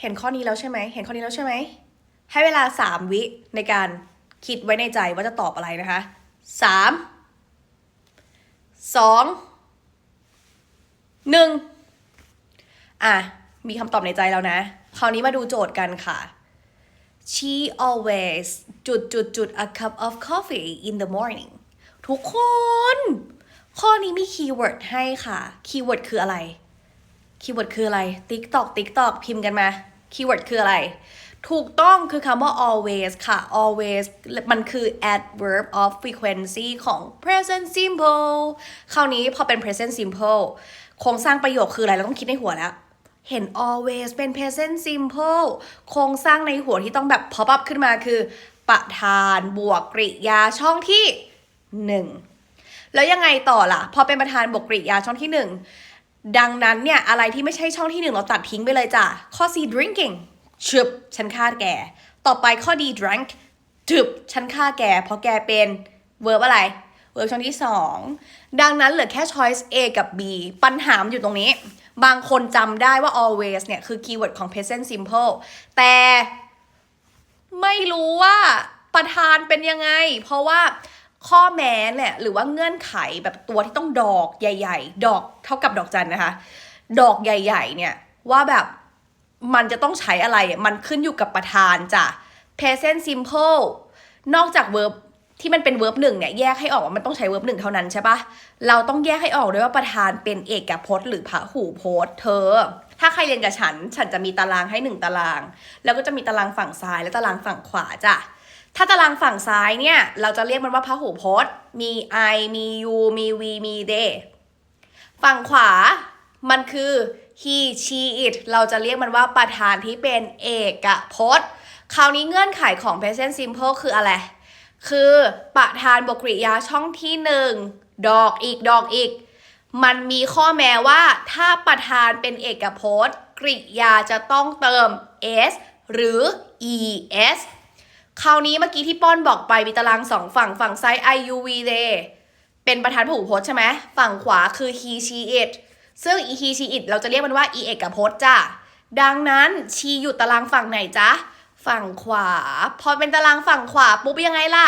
เห็นข้อนี้แล้วใช่ไหม เห็นข้อนี้แล้วใช่ไหม ให้เวลาสามวิในการคิดไว้ในใจว่าจะตอบอะไรนะคะสามสองหนึ่งอะ มีคำตอบในใจแล้วนะ คราวนี้มาดูโจทย์กันค่ะ she always จุดจุดจุด a cup of coffee in the morning ทุกคน ข้อนี้มีคีย์เวิร์ดให้ค่ะ คีย์เวิร์ดคืออะไร คีย์เวิร์ดคืออะไร TikTok TikTok พิมพ์กันมา คีย์เวิร์ดคืออะไร ถูกต้องคือคำว่า always ค่ะ always มันคือ adverb of frequency ของ present simple คราวนี้พอเป็น present simple โครงสร้างประโยคคืออะไรเราต้องคิดในหัวแล้วเห็น always เป็น present simple โครงสร้างในหัวที่ต้องแบบ pop up ขึ้นมาคือ ประธานบวกกริยาช่องที่หนึ่งแล้วยังไงต่อล่ะ พอเป็นประธานบวกกริยาช่องที่หนึ่ง ดังนั้นเนี่ย อะไรที่ไม่ใช่ช่องที่หนึ่งเราตัดทิ้งไปเลยจ้ะ ข้อ C drinking ชึบฉันฆ่าแก ต่อไปข้อ D drank ถึบฉันฆ่าแก เพราะแกเป็น verb อะไร verb ช่องที่สองดังนั้นเหลือแค่ choice A กับ B ปัญหามอยู่ตรงนี้ บางคนจำได้ว่า always เนี่ย คือคีย์เวิร์ดของ present simple แต่ไม่รู้ว่าประธานเป็นยังไง เพราะว่า ข้อแม้เนี่ยหรือว่าเงื่อนไขแบบตัวที่ต้องดอกใหญ่ ๆ ดอกเท่ากับดอกจันนะคะ ดอกใหญ่ ๆ เนี่ยว่าแบบมันจะต้องใช้อะไรมันขึ้นอยู่กับประธานจ้ะ present simple นอกจาก verb ที่มันเป็น verb หนึ่งเนี่ยแยกให้ออกว่ามันต้องใช้ verb หนึ่งเท่านั้นใช่ปะเราต้องแยกให้ออกด้วยว่าประธานเป็นเอกพจน์หรือพหูพจน์เธอ ถ้าใครเรียนกับฉัน ฉันจะมีตารางให้หนึ่งตาราง แล้วก็จะมีตารางฝั่งซ้ายและตารางฝั่งขวาจ้ะ ถ้าตารางฝั่งซ้ายเนี่ย เราจะเรียกมันว่าพหูพจน์ มี I มี u มี we มี they ฝั่งขวามันคือ he she it เราจะเรียกมันว่าประธานที่เป็นเอกพจน์ คราวนี้เงื่อนไขของ present simple คืออะไร คือประธานบวกกริยาช่องที่หนึ่งดอกอีกดอกอีก มันมีข้อแม้ว่าถ้าประธานเป็นเอกพจน์ กริยาจะต้องเติม s หรือ es คราวนี้เมื่อกี้ที่ป้อนบอกไปมีตารางสองฝั่งฝั่งซ้าย i u v they เป็นประธานผู้พจน์ใช่ไหมฝั่งขวาคือ he she it ซึ่ง e he she it เราจะเรียกมันว่า e เอกพจน์จ้ะดังนั้น she อยู่ตารางฝั่งไหนจ๊ะฝั่งขวา พอเป็นตารางฝั่งขวาปุ๊บยังไงล่ะ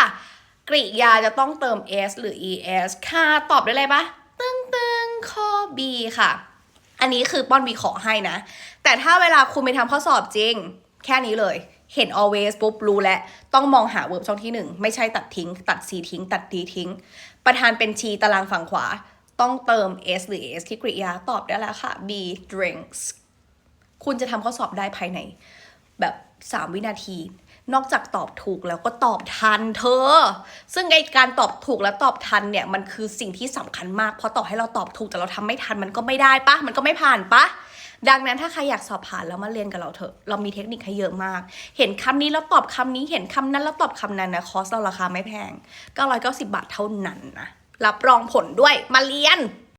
กริยาจะต้องเติม s หรือ es ค่ะตอบได้เลยปะตึงตึงข้อ b ค่ะ อันนี้คือป้อนบีขอให้นะ แต่ถ้าเวลาคุณไปทำข้อสอบจริง แค่นี้เลย เห็น always ปุ๊บรู้แล้วต้องมองหา verb ช่องที่หนึ่งไม่ใช่ตัดทิ้ง ตัด c ทิ้ง ตัด d ทิ้ง ประธานเป็น she ตารางฝั่งขวา ต้องเติม s หรือ s ที่กริยาตอบได้แล้วค่ะ b drinks คุณจะทำข้อสอบได้ภายใน แบบ 3 วินาที นอกจากตอบถูกแล้วก็ตอบทันเธอ ซึ่งไอการตอบถูกและตอบทันเนี่ย มันคือสิ่งที่สำคัญมาก เพราะต่อให้เราตอบถูกแต่เราทำไม่ทันมันก็ไม่ได้ปะมันก็ไม่ผ่านปะ ดังนั้นถ้าใครอยากสอบผ่านแล้วมาเรียนกับเราเถอะ เรามีเทคนิคให้เยอะมาก เห็นคำนี้แล้วตอบคำนี้เห็นคำนั้นแล้วตอบคำนั้นนะคอร์สเราราคาไม่แพง990บาทเท่านั้นนะรับรองผลด้วยมาเรียน